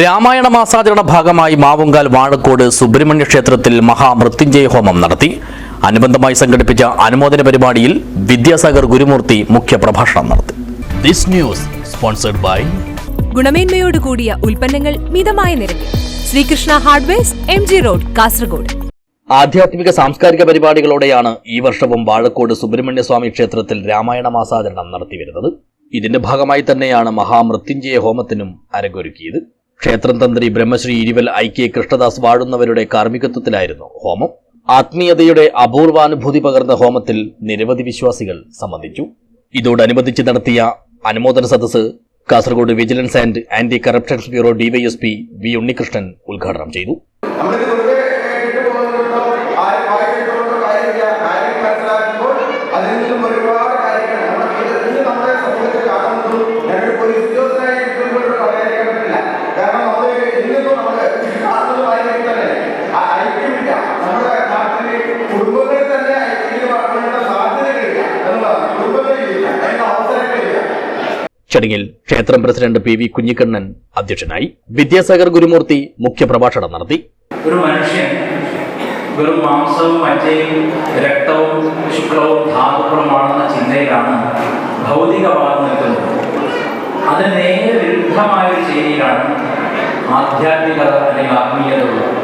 രാമായണ മാസാചരണ ഭാഗമായി മാവുങ്കാൽ വാഴക്കോട് സുബ്രഹ്മണ്യ ക്ഷേത്രത്തിൽ മഹാമൃത്യുഞ്ജയ ഹോമം നടത്തി. അനുബന്ധമായി സംഘടിപ്പിച്ച അനുമോദന പരിപാടിയിൽ വിദ്യാസാഗർ ഗുരുമൂർത്തി മുഖ്യ പ്രഭാഷണം നടത്തി. ദിസ് ന്യൂസ് സ്പോൺസർഡ് ബൈ ഗുണമേന്മയോട് കൂടിയ ഉൽപ്പന്നങ്ങൾ മിതമായ നിരക്കിൽ. Sreekrishna hardwares M G road Kasaragod. ആധ്യാത്മിക സാംസ്കാരിക പരിപാടികളോടെയാണ് ഈ വർഷവും വാഴക്കോട് സുബ്രഹ്മണ്യസ്വാമി ക്ഷേത്രത്തിൽ രാമായണ മാസാചരണം നടത്തിവരുന്നത് ഇതിന്റെ ഭാഗമായി തന്നെയാണ് മഹാമൃത്യുഞ്ജയ ഹോമത്തിനും അരങ്ങൊരുക്കിയത്. ക്ഷേത്രം തന്ത്രി ബ്രഹ്മശ്രീ ഇരുവൽ ഐ കെ കൃഷ്ണദാസ് വാഴുന്നവരുടെ കാർമ്മികത്വത്തിലായിരുന്നു ഹോമം. ആത്മീയതയുടെ അപൂർവാനുഭൂതി പകർന്ന ഹോമത്തിൽ നിരവധി വിശ്വാസികൾ സംബന്ധിച്ചു. ഇതോടനുബന്ധിച്ച് നടത്തിയ അനുമോദന സദസ് Kasaragod vigilance and anti corruption bureau DySP V Unnikrishnan ഉദ്ഘാടനം ചെയ്തു. ഒരുപാട് ചടങ്ങിൽ ക്ഷേത്രം പ്രസിഡന്റ് പി വി കുഞ്ഞിക്കണ്ണൻ അധ്യക്ഷനായി വിദ്യാസാഗർ ഗുരുമൂർത്തി മുഖ്യപ്രഭാഷണം നടത്തി. ഒരു മനുഷ്യൻ വെറും മാംസവും മജ്ജയും രക്തവും ശുക്ലവും ധാതുക്കളുമാണെന്ന ചിന്തയിലാണ് ഭൗതികവാദം നിൽക്കുന്നത് അതിന് നേരെ വിരുദ്ധമായ ഒരു ശൈലിയിലാണ് ആധ്യാത്മികത അല്ലെങ്കിൽ ആത്മീയത ഉള്ളത്.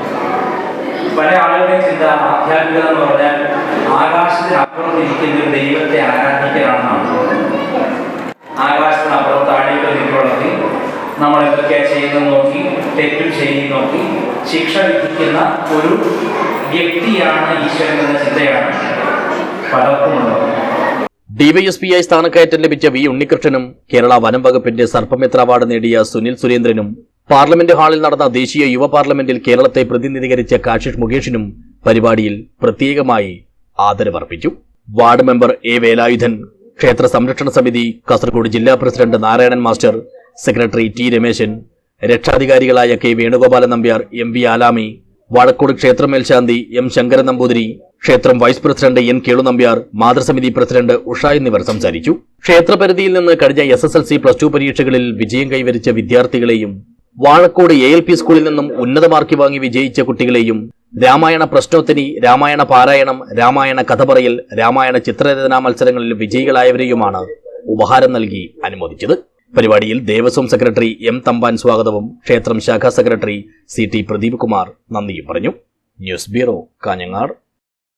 പല ആളുകളുടെയും ചിന്ത ആധ്യാത്മികത എന്ന് പറഞ്ഞാൽ ആകാശത്തിനപ്പുറത്ത് ഇരിക്കുന്ന ദൈവത്തെ ആരാധിക്കലാണെന്നാണ് ആകാശത്തിനപ്പുറം താഴേക്ക് നിൽക്കുള്ളത് നമ്മൾ എന്തൊക്കെയാ ചെയ്യുന്നത് നോക്കി തെറ്റും ശരി നോക്കി ശിക്ഷ വിധിക്കുന്ന ഒരു വ്യക്തിയാണ് ഈശ്വരൻ എന്ന ചിന്തയാണ് പലർക്കുമുള്ളത്. ഡിവൈഎസ്പിയായി സ്ഥാനക്കയറ്റം ലഭിച്ച വി ഉണ്ണികൃഷ്ണനും കേരള വനം വകുപ്പിന്റെ സർപ്പമിത്ര അവാർഡ് നേടിയ സുനിൽ സുരേന്ദ്രനും പാർലമെന്റ് ഹാളിൽ നടന്ന ദേശീയ യുവ പാർലമെന്റിൽ കേരളത്തെ പ്രതിനിധീകരിച്ച കാശിഷ് മുകേഷിനും പരിപാടിയിൽ പ്രത്യേകമായി ആദരവർപ്പിച്ചു വാർഡ് മെമ്പർ എ വേലായുധൻ ക്ഷേത്ര സംരക്ഷണ സമിതി കാസർഗോഡ് ജില്ലാ president Narayanan master secretary T Rameshan രക്ഷാധികാരികളായ K Venugopalan Nambiar M V Alami Vazhakkode ക്ഷേത്ര മേൽശാന്തി എം ശങ്കരൻ നമ്പൂതിരി ക്ഷേത്രം vice president N Kelu Nambiar മാതൃസമിതി president Usha എന്നിവർ സംസാരിച്ചു. ക്ഷേത്രപരിധിയിൽ നിന്ന് കഴിഞ്ഞ S S L C plus two പരീക്ഷകളിൽ വിജയം കൈവരിച്ച വിദ്യാർത്ഥികളെയും വാഴക്കോട് എ എൽ പി സ്കൂളിൽ നിന്നും ഉന്നത മാർക്ക് വാങ്ങി വിജയിച്ച കുട്ടികളെയും രാമായണ പ്രശ്നോത്തരി രാമായണ പാരായണം രാമായണ കഥ പറയൽ രാമായണ ചിത്രരചനാ മത്സരങ്ങളിൽ വിജയികളായവരെയുമാണ് ഉപഹാരം നൽകി അനുമോദിച്ചത്. പരിപാടിയിൽ ദേവസ്വം സെക്രട്ടറി എം തമ്പാൻ സ്വാഗതവും ക്ഷേത്രം ശാഖാ secretary C T Pradeep Kumar നന്ദിയും പറഞ്ഞു. News bureau Kanhangad.